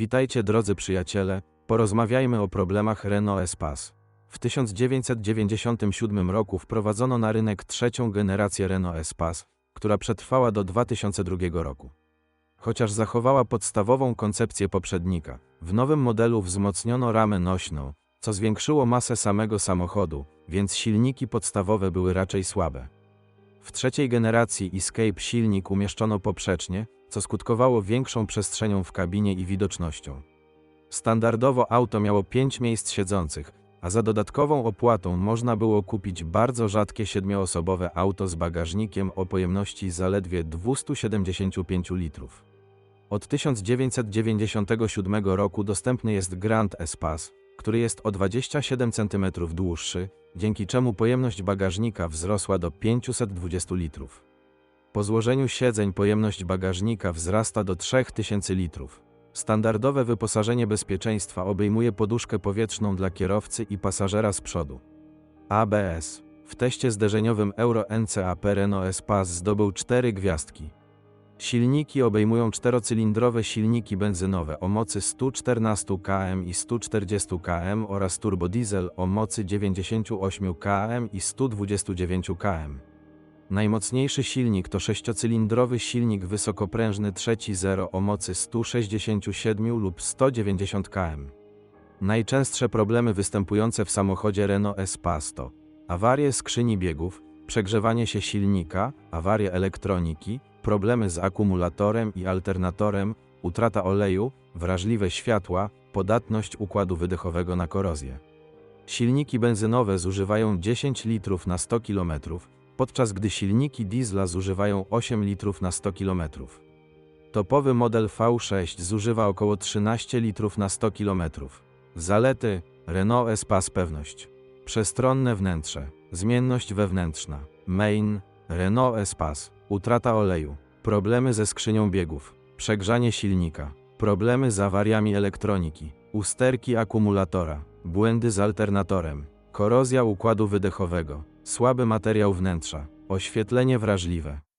Witajcie drodzy przyjaciele, porozmawiajmy o problemach Renault Espace. W 1997 roku wprowadzono na rynek trzecią generację Renault Espace, która przetrwała do 2002 roku. Chociaż zachowała podstawową koncepcję poprzednika, w nowym modelu wzmocniono ramę nośną, co zwiększyło masę samego samochodu, więc silniki podstawowe były raczej słabe. W trzeciej generacji Escape silnik umieszczono poprzecznie, co skutkowało większą przestrzenią w kabinie i widocznością. Standardowo auto miało 5 miejsc siedzących, a za dodatkową opłatą można było kupić bardzo rzadkie siedmioosobowe auto z bagażnikiem o pojemności zaledwie 275 litrów. Od 1997 roku dostępny jest Grand Espace, który jest o 27 cm dłuższy, dzięki czemu pojemność bagażnika wzrosła do 520 litrów. Po złożeniu siedzeń pojemność bagażnika wzrasta do 3000 litrów. Standardowe wyposażenie bezpieczeństwa obejmuje poduszkę powietrzną dla kierowcy i pasażera z przodu. ABS. W teście zderzeniowym Euro NCAP Renault Espace zdobył 4 gwiazdki. Silniki obejmują czterocylindrowe silniki benzynowe o mocy 114 km i 140 km oraz turbodiesel o mocy 98 km i 129 km. Najmocniejszy silnik to sześciocylindrowy silnik wysokoprężny trzeci zero o mocy 167 lub 190 km. Najczęstsze problemy występujące w samochodzie Renault Espace to awarie skrzyni biegów, przegrzewanie się silnika, awarie elektroniki, problemy z akumulatorem i alternatorem, utrata oleju, wrażliwe światła, podatność układu wydechowego na korozję. Silniki benzynowe zużywają 10 litrów na 100 km, podczas gdy silniki diesla zużywają 8 litrów na 100 km. Topowy model V6 zużywa około 13 litrów na 100 km. Zalety? Renault Espace pewność. Przestronne wnętrze, zmienność wewnętrzna, main, Renault Espace, utrata oleju, problemy ze skrzynią biegów, przegrzanie silnika, problemy z awariami elektroniki, usterki akumulatora, błędy z alternatorem, korozja układu wydechowego, słaby materiał wnętrza, oświetlenie wrażliwe.